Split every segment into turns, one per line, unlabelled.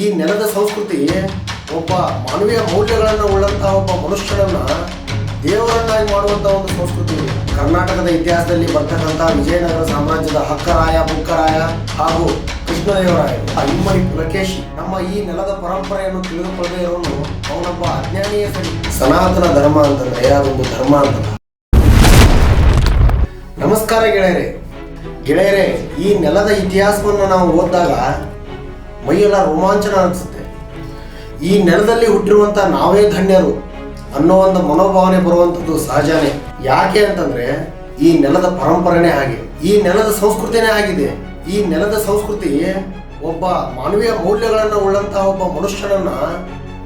ಈ ನೆಲದ ಸಂಸ್ಕೃತಿ ಒಬ್ಬ ಮಾನವೀಯ ಮೌಲ್ಯಗಳನ್ನು ಉಳ್ಳಂತಹ ಒಬ್ಬ ಮನುಷ್ಯನನ್ನ ದೇವರನ್ನಾಗಿ ಮಾಡುವಂತಹ ಒಂದು ಸಂಸ್ಕೃತಿ ಕರ್ನಾಟಕದ ಇತಿಹಾಸದಲ್ಲಿ ಬರ್ತಕ್ಕಂಥ ವಿಜಯನಗರ ಸಾಮ್ರಾಜ್ಯದ ಹಕ್ಕರಾಯ ಬುಕ್ಕರಾಯ ಹಾಗೂ ಕೃಷ್ಣದೇವರಾಯ. ಇಮ್ಮಡಿ ಪುಲಕೇಶಿ ನಮ್ಮ ಈ ನೆಲದ ಪರಂಪರೆಯನ್ನು ತಿಳಿದುಕೊಳ್ಳದೆ ಇರೋನು ಅವನೊಬ್ಬ ಅಜ್ಞಾನಿಯ ಸರಿ. ಸನಾತನ ಧರ್ಮ ಅಂತಂದ್ರೆ ಯಾರೊಂದು ಧರ್ಮ ಅಂತಲ್ಲ ನಮಸ್ಕಾರ ಗೆಳೆಯರೆ. ಗೆಳೆಯರೆ, ಈ ನೆಲದ ಇತಿಹಾಸವನ್ನು ನಾವು ಓದಿದಾಗ ಮೈಯೆಲ್ಲ ರೋಮಾಂಚನ ಅನಿಸುತ್ತೆ. ಈ ನೆಲದಲ್ಲಿ ಹುಟ್ಟಿರುವಂತ ನಾವೇ ಧನ್ಯರು ಅನ್ನೋ ಒಂದು ಮನೋಭಾವನೆ ಬರುವಂಥದ್ದು ಸಹಜನೇ. ಯಾಕೆ ಅಂತಂದ್ರೆ ಈ ನೆಲದ ಪರಂಪರೆನೇ ಹಾಗೆ. ಈ ನೆಲದ ಸಂಸ್ಕೃತಿನೇ ಆಗಿದೆ. ಈ ನೆಲದ ಸಂಸ್ಕೃತಿ ಒಬ್ಬ ಮಾನವೀಯ ಮೌಲ್ಯಗಳನ್ನು ಉಳ್ಳಂತಹ ಒಬ್ಬ ಮನುಷ್ಯನನ್ನ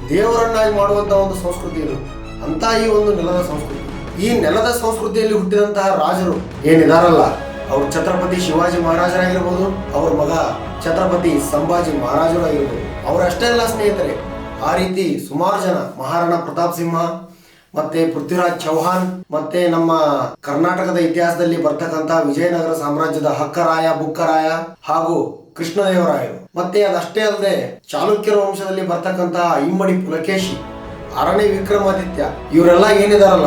ದೇವರನ್ನಾಗಿ ಮಾಡುವಂತಹ ಒಂದು ಸಂಸ್ಕೃತಿ ಇದು. ಅಂತ ಈ ಒಂದು ನೆಲದ ಸಂಸ್ಕೃತಿ. ಈ ನೆಲದ ಸಂಸ್ಕೃತಿಯಲ್ಲಿ ಹುಟ್ಟಿದಂತಹ ರಾಜರು ಏನಿದಾರಲ್ಲ? ಅವ್ರು ಛತ್ರಪತಿ ಶಿವಾಜಿ ಮಹಾರಾಜರಾಗಿರ್ಬೋದು, ಅವ್ರ ಮಗ ಛತ್ರಪತಿ ಸಂಭಾಜಿ ಮಹಾರಾಜರು ಆಗಿರ್ಬೋದು ಅವರಷ್ಟೇ ಅಲ್ಲ ಸ್ನೇಹಿತರೆ, ಆ ರೀತಿ ಸುಮಾರು ಜನ ಮಹಾರಾಣಾ ಪ್ರತಾಪ್ ಸಿಂಹ ಮತ್ತೆ ಪೃಥ್ವಿರಾಜ್ ಚೌಹಾನ್ ಮತ್ತೆ ನಮ್ಮ ಕರ್ನಾಟಕದ ಇತಿಹಾಸದಲ್ಲಿ ಬರ್ತಕ್ಕಂತ ವಿಜಯನಗರ ಸಾಮ್ರಾಜ್ಯದ ಹಕ್ಕರಾಯ, ಬುಕ್ಕರಾಯ ಹಾಗೂ ಕೃಷ್ಣದೇವರಾಯರು. ಮತ್ತೆ ಅದಷ್ಟೇ ಅಲ್ಲದೆ ಚಾಲುಕ್ಯರ ವಂಶದಲ್ಲಿ ಬರ್ತಕ್ಕಂತಹ ಇಮ್ಮಡಿ ಪುಲಕೇಶಿ. ಆರನೇ ವಿಕ್ರಮಾದಿತ್ಯ, ಇವರೆಲ್ಲ ಏನಿದಾರಲ್ಲ,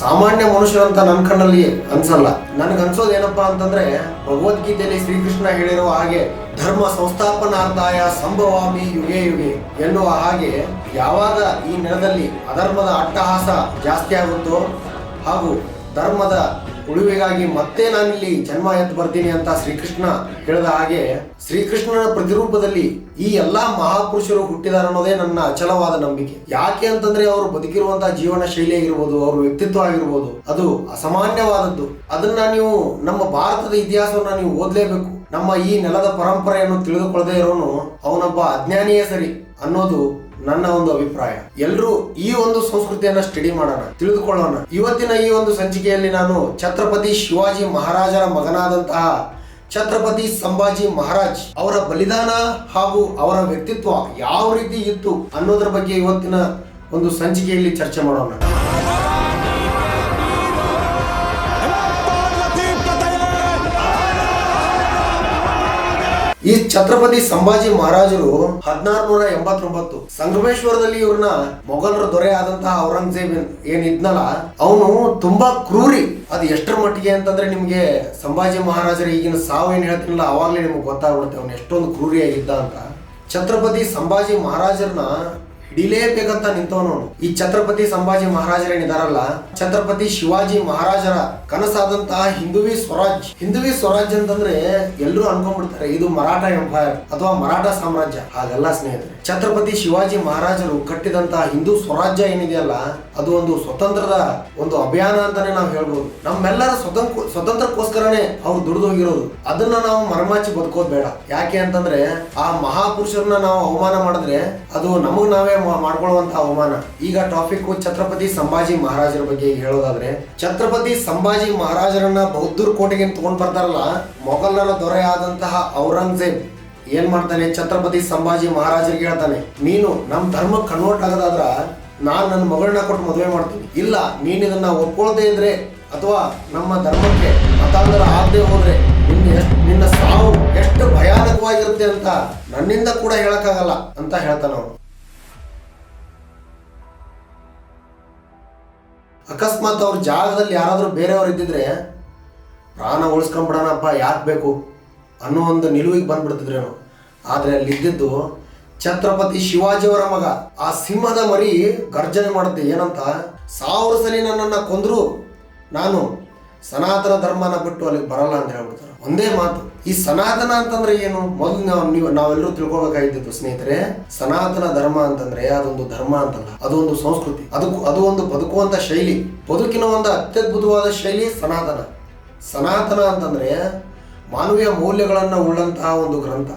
ಸಾಮಾನ್ಯ ಮನುಷ್ಯರಂತ ನನ್ನ ಕಣ್ಣಲ್ಲಿ ಅನ್ಸಲ್ಲ. ನನ್ಗೆ ಅನ್ಸೋದು ಏನಪ್ಪಾ ಅಂತಂದ್ರೆ, ಭಗವದ್ಗೀತೆಯಲ್ಲಿ ಶ್ರೀಕೃಷ್ಣ ಹೇಳಿರುವ ಹಾಗೆ, ಧರ್ಮ ಸಂಸ್ಥಾಪನಾರ್ಥಾಯ ಸಂಭವಾಮಿ ಯುಗೆ ಯುಗೆ ಎನ್ನುವ ಹಾಗೆ, ಯಾವಾಗ ಈ ನೆಲದಲ್ಲಿ ಅಧರ್ಮದ ಅಟ್ಟಹಾಸ ಜಾಸ್ತಿ ಆಗುತ್ತೋ ಹಾಗೂ ಧರ್ಮದ ಉಳಿವಿಗಾಗಿ ಮತ್ತೆ ನಾನಿಲ್ಲಿ ಜನ್ಮ ಎದ್ದು ಬರ್ತೀನಿ ಅಂತ ಶ್ರೀಕೃಷ್ಣ ಹೇಳಿದ ಹಾಗೆ ಶ್ರೀಕೃಷ್ಣನ ಪ್ರತಿರೂಪದಲ್ಲಿ ಈ ಎಲ್ಲಾ ಮಹಾಪುರುಷರು ಹುಟ್ಟಿದಾರ ಅನ್ನೋದೇ ನನ್ನ ಅಚಲವಾದ ನಂಬಿಕೆ. ಯಾಕೆ ಅಂತಂದ್ರೆ ಅವರು ಬದುಕಿರುವಂತಹ ಜೀವನ ಶೈಲಿ ಆಗಿರ್ಬೋದು ಅವ್ರ ವ್ಯಕ್ತಿತ್ವ ಆಗಿರ್ಬೋದು, ಅದು ಅಸಾಮಾನ್ಯವಾದದ್ದು. ಅದನ್ನ ನೀವು ನಮ್ಮ ಭಾರತದ ಇತಿಹಾಸವನ್ನ ನೀವು ಓದಲೇಬೇಕು. ನಮ್ಮ ಈ ನೆಲದ ಪರಂಪರೆಯನ್ನು ತಿಳಿದುಕೊಳ್ಳದೆ ಇರೋನು ಅವನೊಬ್ಬ ಅಜ್ಞಾನಿಯೇ ಸರಿ ಅನ್ನೋದು ನನ್ನ ಒಂದು ಅಭಿಪ್ರಾಯ. ಎಲ್ಲರೂ ಈ ಒಂದು ಸಂಸ್ಕೃತಿಯನ್ನ ಸ್ಟಡಿ ಮಾಡೋಣ, ತಿಳಿದುಕೊಳ್ಳೋಣ. ಇವತ್ತಿನ ಈ ಒಂದು ಸಂಚಿಕೆಯಲ್ಲಿ ನಾನು ಛತ್ರಪತಿ ಶಿವಾಜಿ ಮಹಾರಾಜರ ಮಗನಾದಂತಹ ಛತ್ರಪತಿ ಸಂಭಾಜಿ ಮಹಾರಾಜ್ ಅವರ ಬಲಿದಾನ ಹಾಗೂ ಅವರ ವ್ಯಕ್ತಿತ್ವ ಯಾವ ರೀತಿ ಇತ್ತು ಅನ್ನೋದ್ರ ಬಗ್ಗೆ ಇವತ್ತಿನ ಒಂದು ಸಂಚಿಕೆಯಲ್ಲಿ ಚರ್ಚೆ ಮಾಡೋಣ. ಈ ಛತ್ರಪತಿ ಸಂಭಾಜಿ ಮಹಾರಾಜರು ಹದಿನಾರು ನೂರ ಎಂಬತ್ತೊಂಬತ್ತು ಸಂಗಮೇಶ್ವರದಲ್ಲಿ ಇವ್ರನ್ನ ಮೊಘಲರ ದೊರೆ ಆದಂತಹ ಔರಂಗಜೇಬ್ ಏನಿದ್ನಲ್ಲ ಅವನು ತುಂಬಾ ಕ್ರೂರಿ. ಅದು ಎಷ್ಟರ ಮಟ್ಟಿಗೆ ಅಂತಂದ್ರೆ ನಿಮ್ಗೆ ಸಂಭಾಜಿ ಮಹಾರಾಜರು ಈಗಿನ ಸಾವು ಏನ್ ಹೇಳ್ತಿರಲ್ಲ ಅವಾಗ್ಲೇ ನಿಮ್ಗೆ ಗೊತ್ತಾಗ್ಬಿಡುತ್ತೆ, ಅವನು ಎಷ್ಟೊಂದು ಕ್ರೂರಿಯಾಗಿದ್ದ ಅಂತ. ಛತ್ರಪತಿ ಸಂಭಾಜಿ ಮಹಾರಾಜರನ್ನ ಹಿಡಿಲೇಬೇಕಂತ ನಿಂತವನು. ಈ ಛತ್ರಪತಿ ಸಂಭಾಜಿ ಮಹಾರಾಜರೇನಿದಾರಲ್ಲ ಛತ್ರಪತಿ ಶಿವಾಜಿ ಮಹಾರಾಜರ ಕನಸಾದಂತಹ ಹಿಂದುವಿ ಸ್ವರಾಜ್. ಹಿಂದುವಿ ಸ್ವರಾಜ್ ಅಂತಂದ್ರೆ ಎಲ್ಲರೂ ಅನ್ಕೊಂಡ್ಬಿಡ್ತಾರೆ, ಇದು ಮರಾಠ ಎಂಪೈರ್ ಅಥವಾ ಮರಾಠ ಸಾಮ್ರಾಜ್ಯ. ಹಾಗೆಲ್ಲ ಸ್ನೇಹಿತರೆ, ಛತ್ರಪತಿ ಶಿವಾಜಿ ಮಹಾರಾಜರು ಕಟ್ಟಿದಂತಹ ಹಿಂದೂ ಸ್ವರಾಜ್ಯ ಏನಿದೆಯಲ್ಲ, ಅದು ಒಂದು ಸ್ವತಂತ್ರದ ಒಂದು ಅಭಿಯಾನ ಅಂತಾನೆ ನಾವು ಹೇಳ್ಬೋದು. ನಮ್ಮೆಲ್ಲರ ಸ್ವತಂತ್ರ ಸ್ವತಂತ್ರಕ್ಕೋಸ್ಕರನೇ ಅವ್ರು ದುಡಿದು ಹೋಗಿರೋದು. ಅದನ್ನ ನಾವು ಮರಮಾಚಿ ಬದುಕೋದ್ ಬೇಡ. ಯಾಕೆ ಅಂತಂದ್ರೆ ಆ ಮಹಾಪುರುಷರನ್ನ ನಾವು ಅವಮಾನ ಮಾಡಿದ್ರೆ ಅದು ನಮಗ್ ನಾವೇ ಮಾ- ಮಾಡ್ಕೊಳ್ಳುವಂತ ಅವಮಾನ. ಈಗ ಟಾಪಿಕ್ ಛತ್ರಪತಿ ಸಂಭಾಜಿ ಮಹಾರಾಜರ ಬಗ್ಗೆ ಹೇಳೋದಾದ್ರೆ, ಛತ್ರಪತಿ ಸಂಭಾಜಿ ಮಹಾರಾಜರನ್ನ ಬೌದ್ಧರ ಕೋಟೆಗೆ ತಗೊಂಡ್ ಬರ್ತಾರಲ್ಲ, ಮೊಘಲರ ದೊರೆ ಆದಂತಹ ಔರಂಗಜೇಬ್ ಏನ್ ಮಾಡ್ತಾನೆ? ಛತ್ರಪತಿ ಸಂಭಾಜಿ ಮಹಾರಾಜರಿಗೆ ಹೇಳ್ತಾನೆ, ನೀನು ನಮ್ ಧರ್ಮ ಕನ್ವರ್ಟ್ ಆಗದಾದ್ರ ನಾನ್ ನನ್ನ ಮಗಳನ್ನ ಕೊಟ್ಟು ಮದುವೆ ಮಾಡ್ತೀನಿ. ಇಲ್ಲ, ನೀನ್ ಇದನ್ನ ಒಪ್ಕೊಳ್ದೇ ಇದ್ರೆ ಅಥವಾ ನಮ್ಮ ಧರ್ಮಕ್ಕೆ ಮತಾಂತರ ಆಗದೆ ಹೋದ್ರೆ ನಿನ್ನ ನಿನ್ನ ಸಾವು ಎಷ್ಟು ಭಯಾನಕವಾಗಿರುತ್ತೆ ಅಂತ ನನ್ನಿಂದ ಕೂಡ ಹೇಳಕ್ಕಾಗಲ್ಲ ಅಂತ ಹೇಳ್ತಾನೆ ಅವನು. ಅಕಸ್ಮಾತ್ ಅವ್ರ ಜಾಗದಲ್ಲಿ ಯಾರಾದರೂ ಬೇರೆಯವ್ರು ಇದ್ದಿದ್ರೆ, ಪ್ರಾಣ ಉಳಿಸ್ಕೊಂಬಿಡೋಣಪ್ಪ, ಯಾಕೆ ಬೇಕು? ಅನ್ನೋ ಒಂದು ನಿಲುವಿಗೆ ಬಂದ್ಬಿಡ್ತಿದ್ರೇನು. ಆದರೆ ಇದ್ದಿದ್ದು ಛತ್ರಪತಿ ಶಿವಾಜಿಯವರ ಮಗ. ಆ ಸಿಂಹದ ಮರಿ ಗರ್ಜನೆ ಮಾಡುತ್ತೆ. ಏನಂತ, ಸಾವಿರ ಸಲ ನನ್ನನ್ನು ಕೊಂದರು ನಾನು ಸನಾತನ ಧರ್ಮನ ಬಿಟ್ಟು ಅಲ್ಲಿಗೆ ಬರಲ್ಲ ಅಂತ ಹೇಳ್ಬಿಡ್ತಾರೆ. ಒಂದೇ ಮಾತು, ಈ ಸನಾತನ ಅಂತಂದ್ರೆ ಏನು? ಮೊದಲು ನಾವು ನೀವು, ನಾವೆಲ್ಲರೂ ತಿಳ್ಕೊಬೇಕಾಗಿದ್ದು ಸ್ನೇಹಿತರೆ, ಸನಾತನ ಧರ್ಮ ಅಂತಂದ್ರೆ ಅದೊಂದು ಧರ್ಮ ಅಂತಲ್ಲ, ಅದೊಂದು ಸಂಸ್ಕೃತಿ. ಅದಕ್ಕೂ, ಅದು ಒಂದು ಬದುಕುವಂತ ಶೈಲಿ. ಬದುಕಿನ ಒಂದು ಅತ್ಯದ್ಭುತವಾದ ಶೈಲಿ ಸನಾತನ. ಸನಾತನ ಅಂತಂದ್ರೆ ಮಾನವೀಯ ಮೌಲ್ಯಗಳನ್ನು ಉಳ್ಳಂತಹ ಒಂದು ಗ್ರಂಥ,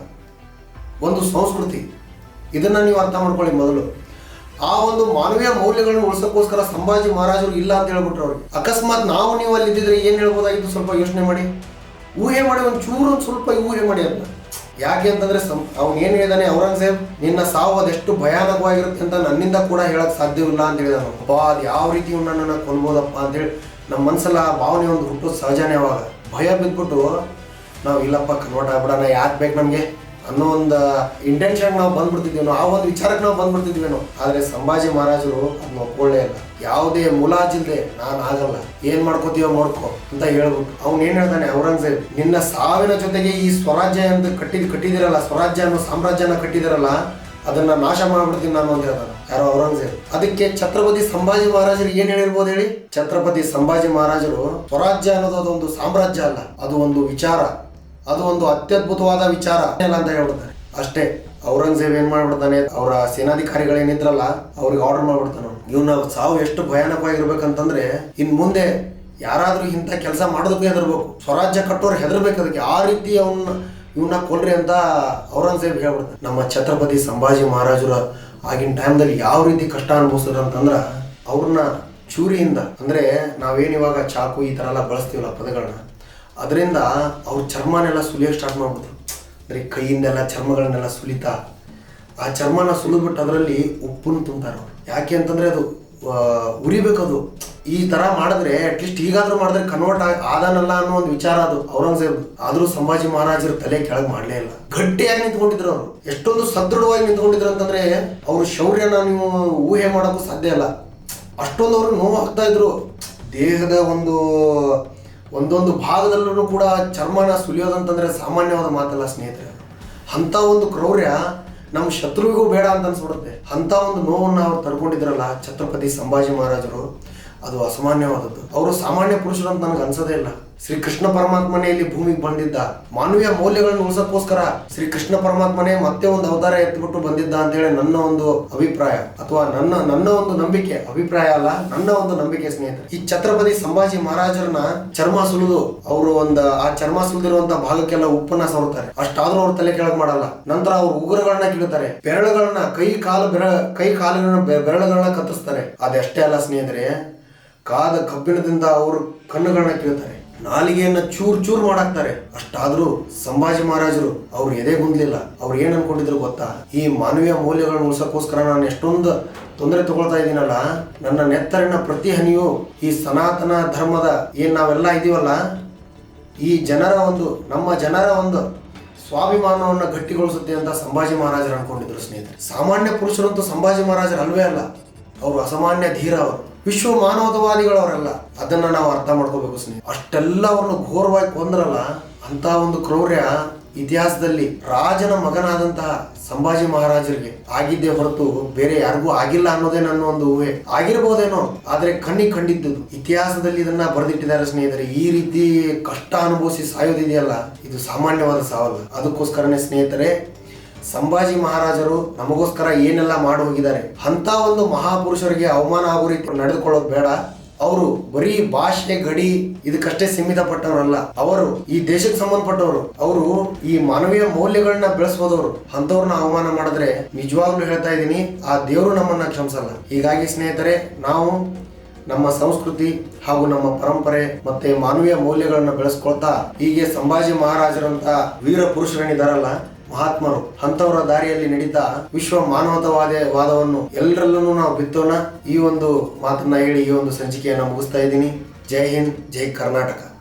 ಒಂದು ಸಂಸ್ಕೃತಿ. ಇದನ್ನ ನೀವು ಅರ್ಥ ಮಾಡ್ಕೊಳ್ಳಿ ಮೊದಲು. ಆ ಒಂದು ಮಾನವೀಯ ಮೌಲ್ಯಗಳನ್ನು ಉಳಿಸೋಕ್ಕೋಸ್ಕರ ಸಂಭಾಜಿ ಮಹಾರಾಜರು ಇಲ್ಲ ಅಂತ ಹೇಳ್ಬಿಟ್ರು ಅವ್ರಿಗೆ ಅಕಸ್ಮಾತ್ ನಾವು ನೀವು ಅಲ್ಲಿ ಇದ್ದಿದ್ರೆ ಏನ್ ಹೇಳ್ಬೋದಾಗಿತ್ತು? ಸ್ವಲ್ಪ ಯೋಚನೆ ಮಾಡಿ. ಊಹೆ ಮಾಡಿ, ಒಂದು ಚೂರು ಸ್ವಲ್ಪ ಊಹೆ ಮಾಡಿ ಅಂತ ಯಾಕೆ ಅಂತಂದ್ರೆ ಸಂ ಅವ್ನು ಏನು ಹೇಳಿದಾನೆ? ಔರಂಗಜೇಬ್ ನಿನ್ನ ಸಾವು ಅದೆಷ್ಟು ಭಯಾನಕವಾಗಿರುತ್ತೆ ಅಂತ ನನ್ನಿಂದ ಕೂಡ ಹೇಳಕ್ ಸಾಧ್ಯವಿಲ್ಲ ಅಂತ ಹೇಳಿದ ಅಪ್ಪ ಅದು ಯಾವ ರೀತಿ ನನ್ನನ್ನು ಕೊಲ್ಬೋದಪ್ಪ ಅಂತೇಳಿ ನಮ್ಮ ಮನಸ್ಸಲ್ಲ ಆ ಭಾವನೆ ಒಂದು ಹುಟ್ಟೋದು ಸಹಜನೇ ಅವಾಗ. ಭಯ ಬಿದ್ದುಬಿಟ್ಟು ನಾವು ಇಲ್ಲಪ್ಪ ಕನ್ವರ್ಟ್ ಆಗ್ಬಿಡೋಣ, ಯಾಕೆ ಬೇಕು ನಮಗೆ? ಅನ್ನೋ ಒಂದು ಇಂಟೆನ್ಷನ್ ನಾವು ಬಂದ್ಬಿಡ್ತಿದ್ವಿ ಆ ಒಂದು ವಿಚಾರಕ್ಕೆ ನಾವು ಬಂದ್ಬಿಡ್ತಿದ್ವೇನೋ ಆದರೆ ಸಂಭಾಜಿ ಮಹಾರಾಜರು ಅದನ್ನ ಒಪ್ಕೊಳ್ಳೇ ಇಲ್ಲ. ಯಾವುದೇ ಮುಲಾಜಿಲ್ದೆ, ನಾನು ಆಗಲ್ಲ. ಏನು ಮಾಡ್ಕೋತೀವೋ ಮಾಡ್ಕೊ ಅಂತ ಹೇಳ್ಬಿಟ್ಟು ಅವ್ನು ಏನು ಹೇಳ್ತಾನೆ ಔರಂಗಜೇಬ್, ನಿನ್ನ ಸಾವಿನ ಜೊತೆಗೆ ಈ ಸ್ವರಾಜ್ಯ ಅಂತ ಕಟ್ಟಿದ್, ಕಟ್ಟಿದಿರಲ್ಲ, ಸ್ವರಾಜ್ಯ ಅನ್ನೋ ಸಾಮ್ರಾಜ್ಯನ ಕಟ್ಟಿದಿರಲ್ಲ, ಅದನ್ನ ನಾಶ ಮಾಡ್ಬಿಡ್ತೀನಿ ನಾನು ಅಂತ ಹೇಳ್ತಾನೆ ಯಾರೋ ಔರಂಗಜೇಬ್. ಅದಕ್ಕೆ ಛತ್ರಪತಿ ಸಂಭಾಜಿ ಮಹಾರಾಜರು ಏನ್ ಹೇಳಿರ್ಬೋದು ಹೇಳಿ? ಛತ್ರಪತಿ ಸಂಭಾಜಿ ಮಹಾರಾಜರು ಸ್ವರಾಜ್ಯ ಅನ್ನೋದು ಅದೊಂದು ಸಾಮ್ರಾಜ್ಯ ಅಲ್ಲ, ಅದು ಒಂದು ವಿಚಾರ. ಅದು ಒಂದು ಅತ್ಯದ್ಭುತವಾದ ವಿಚಾರ ಅಂತ ಹೇಳ್ಬಿಡ್ತಾರೆ. ಅಷ್ಟೇ, ಔರಂಗಜೇಬ್ ಏನ್ ಮಾಡ್ಬಿಡ್ತಾನೆ, ಅವರ ಸೇನಾಧಿಕಾರಿಗಳು ಏನಿದ್ರಲ್ಲ, ಅವ್ರಿಗೆ ಆರ್ಡರ್ ಮಾಡ್ಬಿಡ್ತಾನೆ ಇವನ ಸಾವು ಎಷ್ಟು ಭಯಾನಕವಾಗಿರ್ಬೇಕಂತಂದ್ರೆ, ಇನ್ ಮುಂದೆ ಯಾರಾದ್ರೂ ಇಂಥ ಕೆಲಸ ಮಾಡೋದಕ್ಕೆ ಹೆದರ್ಬೇಕು. ಸ್ವರಾಜ್ಯ ಕಟ್ಟೋರು ಹೆದರ್ಬೇಕು ಅದಕ್ಕೆ. ಆ ರೀತಿ ಅವನ್ನ ಇವನ್ನ ಕೊಲ್ರಿ ಅಂತ ಔರಂಗಜೇಬ್ ಹೇಳ್ಬಿಡ್ತಾನೆ. ನಮ್ಮ ಛತ್ರಪತಿ ಸಂಭಾಜಿ ಮಹಾರಾಜರ ಆಗಿನ ಟೈಮ್ದಲ್ಲಿ ಯಾವ ರೀತಿ ಕಷ್ಟ ಅನುಭವಿಸಿದ್ರು ಅಂತಂದ್ರೆ, ಅವ್ರನ್ನ ಚೂರಿಯಿಂದ, ಅಂದ್ರೆ ನಾವೇನು ಇವಾಗ ಚಾಕು ಈ ತರ ಎಲ್ಲ ಬಳಸ್ತೀವಲ್ಲ ಪದಗಳನ್ನ ಅದರಿಂದ ಅವ್ರ ಚರ್ಮನೆಲ್ಲ ಸುಲಿಯೋ ಸ್ಟಾರ್ಟ್ ಮಾಡ್ಬಿಟ್ರು ಅಂದರೆ ಕೈಯಿಂದೆಲ್ಲ ಚರ್ಮಗಳನ್ನೆಲ್ಲ ಸುಲಿತಾ, ಆ ಚರ್ಮನ ಸುಲಿದ್ಬಿಟ್ಟು ಅದರಲ್ಲಿ ಉಪ್ಪನ್ನು ತುಂಬ್ತಾರೆ ಯಾಕೆ ಅಂತಂದರೆ ಅದು ಉರಿಬೇಕದು. ಈ ಥರ ಮಾಡಿದ್ರೆ ಅಟ್ಲೀಸ್ಟ್ ಈಗಾದರೂ ಮಾಡಿದ್ರೆ ಕನ್ವರ್ಟ್ ಆದಾನಲ್ಲ ಅನ್ನೋ ಒಂದು ವಿಚಾರ ಅದು. ಔರಂಗಜೇಬ್ ಆದರೂ ಸಂಭಾಜಿ ಮಹಾರಾಜರ ತಲೆ ಕೆಳಗೆ ಮಾಡಲೇ ಇಲ್ಲ. ಗಟ್ಟಿಯಾಗಿ ನಿಂತ್ಕೊಂಡಿದ್ರು ಅವರು. ಎಷ್ಟೊಂದು ಸದೃಢವಾಗಿ ನಿಂತ್ಕೊಂಡಿದ್ರು ಅಂತಂದರೆ ಅವ್ರ ಶೌರ್ಯನ ನೀವು ಊಹೆ ಮಾಡೋಕ್ಕೂ ಸಾಧ್ಯ ಇಲ್ಲ. ಅಷ್ಟೊಂದು ಅವರು ನೋವು ಹಾಕ್ತಾ ಇದ್ರು. ದೇಹದ ಒಂದು ಒಂದೊಂದು ಭಾಗದಲ್ಲೂ ಕೂಡ ಚರ್ಮನ ಸುಲಿಯೋದಂತಂದ್ರೆ ಸಾಮಾನ್ಯವಾದ ಮಾತಲ್ಲ ಸ್ನೇಹಿತರೆ. ಅಂತ ಒಂದು ಕ್ರೌರ್ಯ ನಮ್ಮ ಶತ್ರುವಿಗೂ ಬೇಡ ಅಂತ ಅನ್ಸ್ಬಿಡುತ್ತೆ ಅಂತ ಒಂದು ನೋವನ್ನು ಅವ್ರು ತರ್ಕೊಂಡಿದ್ರಲ್ಲ ಛತ್ರಪತಿ ಸಂಭಾಜಿ ಮಹಾರಾಜರು, ಅದು ಅಸಾಮಾನ್ಯವಾದದ್ದು. ಅವರು ಸಾಮಾನ್ಯ ಪುರುಷರು ಅಂತ ನನಗೆ ಅನ್ಸೋದೇ ಇಲ್ಲ. ಶ್ರೀ ಕೃಷ್ಣ ಪರಮಾತ್ಮನೇ ಇಲ್ಲಿ ಭೂಮಿಗೆ ಬಂದಿದ್ದ ಮಾನವೀಯ ಮೌಲ್ಯಗಳನ್ನು ಉಳಿಸೋಕ್ಕೋಸ್ಕರ ಶ್ರೀ ಕೃಷ್ಣ ಪರಮಾತ್ಮನೇ ಮತ್ತೆ ಒಂದು ಅವತಾರ ಎತ್ಬಿಟ್ಟು ಬಂದಿದ್ದ ಅಂತ ಹೇಳಿ ನನ್ನ ಒಂದು ಅಭಿಪ್ರಾಯ ಅಥವಾ ನನ್ನ ನನ್ನ ಒಂದು ನಂಬಿಕೆ. ಅಭಿಪ್ರಾಯ ಅಲ್ಲ, ನನ್ನ ಒಂದು ನಂಬಿಕೆ ಸ್ನೇಹಿತರೆ. ಈ ಛತ್ರಪತಿ ಸಂಭಾಜಿ ಮಹಾರಾಜರನ್ನ ಚರ್ಮ ಸುಲಿದು ಅವರು ಒಂದು, ಆ ಚರ್ಮ ಸುಲಿದಿರುವಂತ ಭಾಗಕ್ಕೆಲ್ಲ ಉಪ್ಪನ್ನ ಸವರ್ತಾರೆ ಅಷ್ಟಾದ್ರೂ ಅವ್ರ ತಲೆ ಕೆಳಗೆ ಮಾಡಲ್ಲ. ನಂತರ ಅವರು ಉಗುರುಗಳನ್ನ ಕೀಳುತ್ತಾರೆ ಬೆರಳುಗಳನ್ನ ಕೈ ಕಾಲು ಬೆರ, ಕೈ ಕಾಲುಗಳನ್ನ ಬೆರಳುಗಳನ್ನ ಕತ್ತರಿಸ್ತಾರೆ. ಅದೆಷ್ಟೇ ಅಲ್ಲ ಸ್ನೇಹಿತರೆ, ಕಾದ ಕಬ್ಬಿಣದಿಂದ ಅವರು ಕಣ್ಣುಗಳನ್ನ ಕೀಳ್ತಾರೆ. ನಾಲಿಗೆಯನ್ನ ಚೂರ್ ಚೂರ್ ಮಾಡಾಕ್ತಾರೆ. ಅಷ್ಟಾದ್ರೂ ಸಂಭಾಜಿ ಮಹಾರಾಜರು ಅವ್ರು ಎದೆ ಗುಂದ್ಲಿಲ್ಲ. ಅವ್ರು ಏನ್ ಅನ್ಕೊಂಡಿದ್ರು ಗೊತ್ತಾ? ಈ ಮಾನವೀಯ ಮೌಲ್ಯಗಳನ್ನ ಉಳಿಸೋಕ್ಕೋಸ್ಕರ ನಾನು ಎಷ್ಟೊಂದು ತೊಂದರೆ ತಗೊಳ್ತಾ ಇದ್ದೀನಲ್ಲ, ನನ್ನ ನೆತ್ತರಿನ ಪ್ರತಿ ಹನಿಯು ಈ ಸನಾತನ ಧರ್ಮದ ಏನ್ ನಾವೆಲ್ಲ ಇದೀವಲ್ಲ ಈ ಜನರ ಒಂದು, ನಮ್ಮ ಜನರ ಒಂದು ಸ್ವಾಭಿಮಾನವನ್ನು ಗಟ್ಟಿಗೊಳಿಸುತ್ತೆ ಅಂತ ಸಂಭಾಜಿ ಮಹಾರಾಜರು ಅನ್ಕೊಂಡಿದ್ರು ಸ್ನೇಹಿತರೆ. ಸಾಮಾನ್ಯ ಪುರುಷರಂತೂ ಸಂಭಾಜಿ ಮಹಾರಾಜರು ಅಲ್ವೇ ಅಲ್ಲ. ಅವರು ಅಸಾಮಾನ್ಯ ಧೀರ ಅವರು. ವಿಶ್ವ ಮಾನವತವಾದಿಗಳು ಅವರೆಲ್ಲ ಅದನ್ನ ನಾವು ಅರ್ಥ ಮಾಡ್ಕೋಬೇಕು ಸ್ನೇಹಿತರೆ. ಅಷ್ಟೆಲ್ಲ ಅವ್ರನ್ನ ಘೋರವಾಗಿ ಕೊಂದ್ರಲ್ಲ ಅಂತ ಒಂದು ಕ್ರೌರ್ಯ ಇತಿಹಾಸದಲ್ಲಿ ರಾಜನ ಮಗನಾದಂತಹ ಸಂಭಾಜಿ ಮಹಾರಾಜರಿಗೆ ಆಗಿದ್ದೇ ಹೊರತು ಬೇರೆ ಯಾರಿಗೂ ಆಗಿಲ್ಲ ಅನ್ನೋದೇ ನನ್ನ ಒಂದು ಊಹೆ. ಆಗಿರ್ಬೋದೇನೋ, ಆದ್ರೆ ಕಣ್ಣಿಗೆ ಕಂಡಿದ್ದು ಇತಿಹಾಸದಲ್ಲಿ ಇದನ್ನ ಬರೆದಿಟ್ಟಿದ್ದಾರೆ ಸ್ನೇಹಿತರೆ. ಈ ರೀತಿ ಕಷ್ಟ ಅನುಭವಿಸಿ ಸಾಯೋದಿದೆಯಲ್ಲ, ಇದು ಸಾಮಾನ್ಯವಾದ ಸಾವಲ್ಲ. ಅದಕ್ಕೋಸ್ಕರನೇ ಸ್ನೇಹಿತರೆ ಸಂಭಾಜಿ ಮಹಾರಾಜರು ನಮಗೋಸ್ಕರ ಏನೆಲ್ಲ ಮಾಡಿ ಹೋಗಿದ್ದಾರೆ ಅಂತ ಒಂದು ಮಹಾಪುರುಷರಿಗೆ ಅವಮಾನ ಆಗೋ ರೀತಿ ನಡೆದುಕೊಳ್ಳೋದು ಬೇಡ. ಅವರು ಬರೀ ಭಾಷೆ, ಗಡಿ ಇದಕ್ಕಷ್ಟೇ ಸೀಮಿತ ಪಟ್ಟವರಲ್ಲ ಅವರು ಈ ದೇಶಕ್ಕೆ ಸಂಬಂಧಪಟ್ಟವರು. ಅವರು ಈ ಮಾನವೀಯ ಮೌಲ್ಯಗಳನ್ನ ಬೆಳೆಸೋದವರು ಅಂತವ್ರನ್ನ ಅವಮಾನ ಮಾಡಿದ್ರೆ ನಿಜವಾಗ್ಲೂ ಹೇಳ್ತಾ ಇದ್ದೀನಿ, ಆ ದೇವರು ನಮ್ಮನ್ನ ಕ್ಷಮಿಸಲ್ಲ. ಹೀಗಾಗಿ ಸ್ನೇಹಿತರೆ, ನಾವು ನಮ್ಮ ಸಂಸ್ಕೃತಿ ಹಾಗೂ ನಮ್ಮ ಪರಂಪರೆ ಮತ್ತೆ ಮಾನವೀಯ ಮೌಲ್ಯಗಳನ್ನ ಬೆಳೆಸ್ಕೊಳ್ತಾ, ಹೀಗೆ ಸಂಭಾಜಿ ಮಹಾರಾಜರಂತ ವೀರ ಪುರುಷರೇನಿದಾರಲ್ಲ ಮಹಾತ್ಮರು ಅಂತವರ ದಾರಿಯಲ್ಲಿ ನಡೀತಾ ವಿಶ್ವ ಮಾನವತಾವಾದ ವಾದವನ್ನು ಎಲ್ಲರಲ್ಲೂ ನಾವು ಬಿತ್ತೋಣ. ಈ ಒಂದು ಮಾತನ್ನ ಹೇಳಿ ಈ ಒಂದು ಸಂಚಿಕೆಯನ್ನ ಮುಗಿಸ್ತಾ ಇದ್ದೀನಿ. ಜೈ ಹಿಂದ್, ಜೈ ಕರ್ನಾಟಕ.